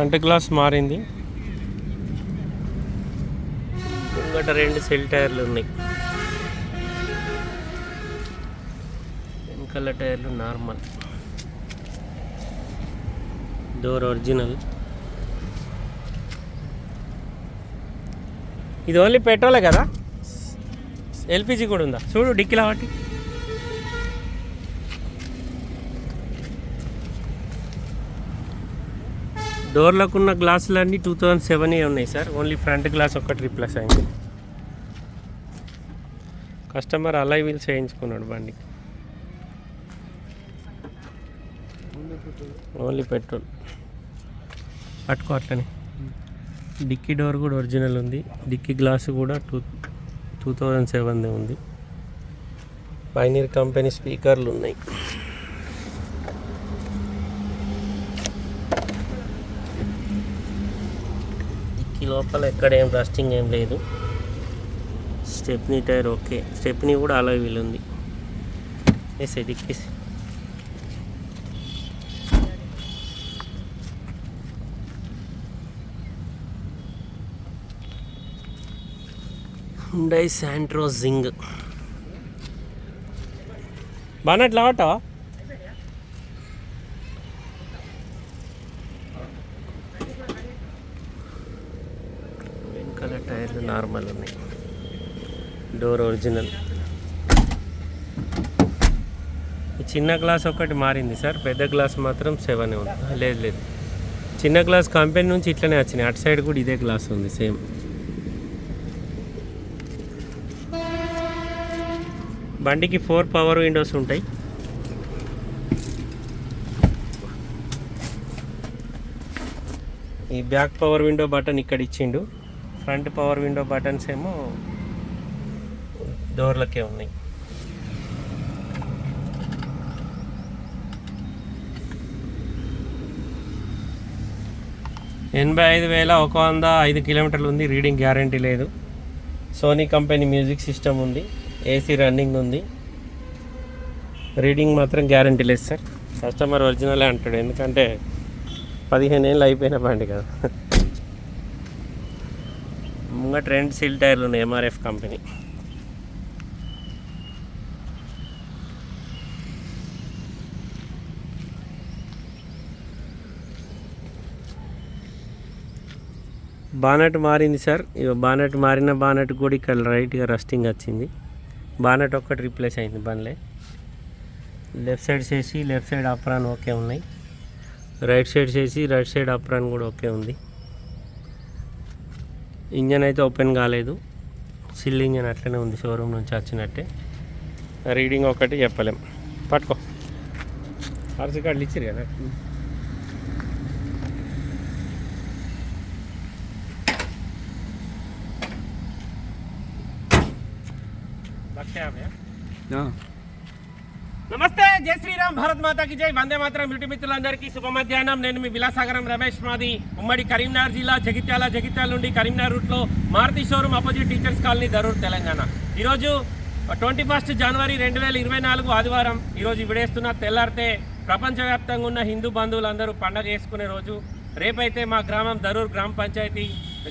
Front glass మారింది. ముంగట రెండు సెల్ టైర్లు ఉన్నాయి. వెనకాల టైర్లు నార్మల్. Door original. ఇది ఓన్లీ పెట్రోలే కదా? ఎల్పిజి కూడా ఉందా? చూడు డిక్కిలా వాటి డోర్లకు ఉన్న గ్లాసులన్నీ టూ థౌజండ్ సెవెన్ ఉన్నాయి సార్. ఓన్లీ ఫ్రంట్ గ్లాస్ ఒక్కటి రీప్లేస్ అయింది. కస్టమర్ అలై వీల్స్ వేయించుకున్నాడు బండి. Only petrol. పట్టుకో అట్లనే. డిక్కీ డోర్ కూడా ఒరిజినల్ ఉంది. డిక్కీ గ్లాస్ కూడా టూ టూ థౌజండ్ సెవెన్ది ఉంది. పైనీర్ కంపెనీ స్పీకర్లు ఉన్నాయి. ఈ లోపల ఎక్కడ ఏం రస్టింగ్ ఏం లేదు. Stepney tyre okay. స్టెప్నీ కూడా అలా వీలుంది. వేసే దిక్కేసి హుండై శాంట్రో జింగ్. బాగా అట్లా ఆటవా వెనకాల టైర్లు నార్మల్ ఉన్నాయి డోర్ ఒరిజినల్. చిన్న గ్లాస్ ఒకటి మారింది సార్. పెద్ద గ్లాస్ మాత్రం సెవెన్ ఉంది. లేదు లేదు. చిన్న గ్లాస్ కంపెనీ నుంచి ఇట్లనే వచ్చినాయి. అటు సైడ్ కూడా ఇదే గ్లాస్ ఉంది సేమ్. బండికి ఫోర్ పవర్ విండోస్ ఉంటాయి. ఈ బ్యాక్ పవర్ విండో బటన్ ఇక్కడ ఇచ్చిండు. ఫ్రంట్ పవర్ విండో బటన్స్ ఏమో డోర్లకే ఉన్నాయి. ఎనభై ఐదు వేల ఒక వంద ఐదు కిలోమీటర్లు ఉంది రీడింగ్ గ్యారంటీ లేదు. సోనీ కంపెనీ మ్యూజిక్ సిస్టమ్ ఉంది ఏసీ రన్నింగ్ ఉంది. రీడింగ్ మాత్రం గ్యారంటీ లేదు సార్. కస్టమర్ ఒరిజినలే అంటాడు ఎందుకంటే పదిహేను ఏళ్ళు అయిపోయిన బండి కదా. ముంగట రెండు సీల్ టైర్లు ఉన్నాయి ఎంఆర్ఎఫ్ కంపెనీ. బానెట్ మారింది సార్. ఇక బానట్ మారిన బానెట్ కూడా ఇక్కడ రైట్గా రస్టింగ్ వచ్చింది. బానట్ ఒక్కటి రీప్లేస్ అయింది బండ్లే. లెఫ్ట్ సైడ్ చేసి లెఫ్ట్ సైడ్ అప్రాన్ ఓకే ఉన్నాయి. రైట్ సైడ్ చేసి రైట్ సైడ్ అప్రాన్ కూడా ఓకే ఉంది. ఇంజన్ అయితే ఓపెన్ కాలేదు. సిల్ ఇంజన్ అట్లనే ఉంది షోరూమ్ నుంచి వచ్చినట్టే. రీడింగ్ ఒకటి చెప్పలేం. పట్టుకో. ఆర్సీ కార్డులు ఇచ్చారు కదా? నమస్తే జై శ్రీరామ్ భారత్ మాతాకి జై. వందే మాత్రం యూటి మిత్రులందరికీ శుభ మధ్యాహ్నం నేను మీ విలాసాగరం రమేష్ మాది ఉమ్మడి కరీంనగర్ జిల్లా జగిత్యాల జగిత్యాల నుండి కరీంనగర్ రూట్లో Maruti showroom opposite teachers colony Darur Telangana. ఈరోజు ట్వంటీ ఫస్ట్ జనవరి రెండు వేల ఇరవై నాలుగు ఆదివారం ఈరోజు విడేస్తున్న తెల్లారితే ప్రపంచవ్యాప్తంగా ఉన్న హిందూ బంధువులందరూ పండగ చేసుకునే రోజు. రేపైతే మా గ్రామం దరూర్ గ్రామ పంచాయతీ.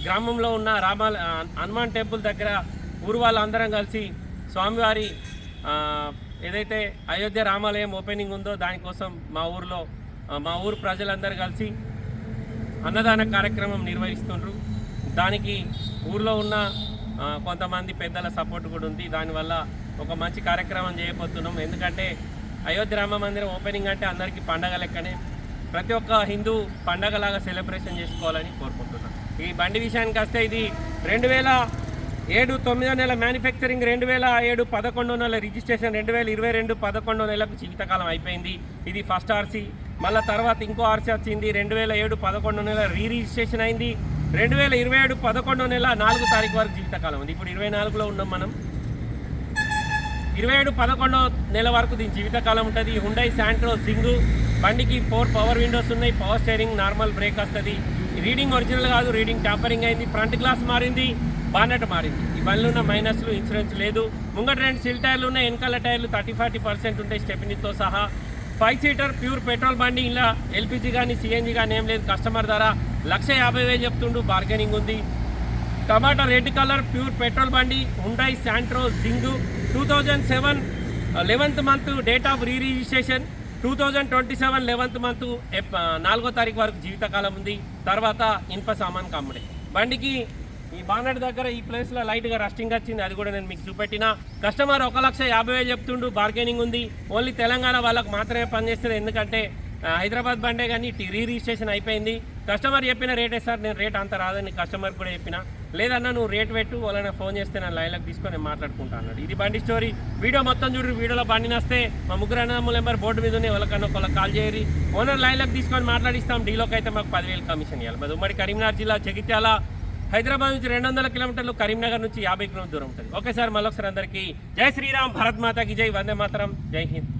గ్రామంలో ఉన్న రామాల హనుమాన్ టెంపుల్ దగ్గర ఊరు వాళ్ళందరం కలిసి స్వామివారి ఏదైతే అయోధ్య రామాలయం ఓపెనింగ్ ఉందో దానికోసం మా ఊరిలో మా ఊరు ప్రజలందరూ కలిసి అన్నదాన కార్యక్రమం నిర్వహిస్తుండ్రు. దానికి ఊర్లో ఉన్న కొంతమంది పెద్దల సపోర్ట్ కూడా ఉంది. దానివల్ల ఒక మంచి కార్యక్రమం చేయబోతున్నాం. ఎందుకంటే అయోధ్య రామ మందిరం ఓపెనింగ్ అంటే అందరికీ పండగ లెక్కనే ప్రతి ఒక్క హిందూ పండగలాగా సెలబ్రేషన్ చేసుకోవాలని కోరుకుంటున్నాం. ఈ బండి విషయానికి వస్తే ఇది రెండు వేల ఏడు తొమ్మిదో నెల మ్యానుఫ్యాక్చరింగ్ రెండు వేల ఏడు పదకొండో నెల రిజిస్ట్రేషన్ రెండు వేల ఇరవై రెండు పదకొండో నెలకు జీవితకాలం అయిపోయింది. ఇది ఫస్ట్ ఆర్సీ మళ్ళీ తర్వాత ఇంకో ఆర్సీ వచ్చింది. రెండు వేల ఏడు పదకొండో నెల రీ రిజిస్ట్రేషన్ అయింది. రెండు వేల ఇరవై ఏడు పదకొండో నెల నాలుగు తారీఖు వరకు జీవితకాలం ఉంది. ఇప్పుడు ఇరవై నాలుగులో ఉన్నాం మనం. ఇరవై ఏడు పదకొండో నెల వరకు దీని జీవితకాలం ఉంటుంది. హుండై శాంట్రో సింగు బండికి ఫోర్ పవర్ విండోస్ ఉన్నాయి. పవర్ స్టేరింగ్ నార్మల్ బ్రేక్ వస్తుంది. రీడింగ్ ఒరిజినల్ కాదు రీడింగ్ టాపరింగ్ అయింది. ఫ్రంట్ గ్లాస్ మారింది. బానట్ మారింది. ఈ బండ్లు ఉన్న మైనస్లు ఇన్సూరెన్స్ లేదు. ముంగట రెండు సిల్ టైర్లు ఉన్నాయి వెనకాల టైర్లు థర్టీ ఫార్టీ పర్సెంట్ ఉంటాయి స్టెపినీతో సహా. ఫైవ్ సీటర్ ప్యూర్ పెట్రోల్ బండి ఇలా ఎల్పిజి కానీ సిఎన్జి కానీ ఏం లేదు. కస్టమర్ ధర లక్ష యాభై వేలు చెప్తుండు బార్గెనింగ్ ఉంది. టమాటా రెడ్ కలర్ ప్యూర్ పెట్రోల్ బండి Hyundai Santro xing. Two thousand seven eleventh month date of re registration two thousand twenty seven eleventh month నాలుగో తారీఖు వరకు జీవితకాలం ఉంది. తర్వాత ఇనుప సామాన్ కమ్ముడే. బండికి ఈ బానట్ దగ్గర ఈ ప్లేస్లో లైట్గా రస్టింగ్ వచ్చింది. అది కూడా నేను మీకు చూపెట్టిన. కస్టమర్ ఒక లక్ష యాభై వేలు చెప్తుండు. బార్గెనింగ్ ఉంది. ఓన్లీ తెలంగాణ వాళ్ళకు మాత్రమే పనిచేస్తుంది ఎందుకంటే హైదరాబాద్ బండే కానీ రీ రిజిస్ట్రేషన్ అయిపోయింది. కస్టమర్ చెప్పిన రేటే సార్? నేను రేట్ అంత రాదని కస్టమర్ కూడా చెప్పిన. లేదన్నా నువ్వు రేట్ పెట్టు. వాళ్ళని ఫోన్ చేస్తే నేను లైన్లోకి తీసుకొని నేను మాట్లాడుకుంటా అన్నాడు. ఇది బండి స్టోరీ వీడియో మొత్తం చూడు. వీడియోలో బండి నస్తే మా ముగ్గురు అన్నదమ్ముల నెంబర్ బోర్డు మీద ఉన్నాయి. వాళ్ళకన్నా ఒకళ్ళకి కాల్ చేయరు ఓనర్ లైన్లోకి తీసుకొని మాట్లాడిస్తాం. డీలోకి అయితే మాకు పదివేలు కమిషన్ ఇవ్వాలి మరి ఉమ్మడి కరీంనగర్ జిల్లా జగిత్యాల హైదరాబాద్ నుంచి రెండు వందల కిలోమీటర్లు కరీంనగర్ నుంచి యాభై కిలోమీటర్ దూరం ఉంటుంది. ఓకే సార్ మళ్ళొకసారి అందరికీ జై శ్రీరామ్ భరత్ మాతాకి జై వందే మాతరం జై హింద్.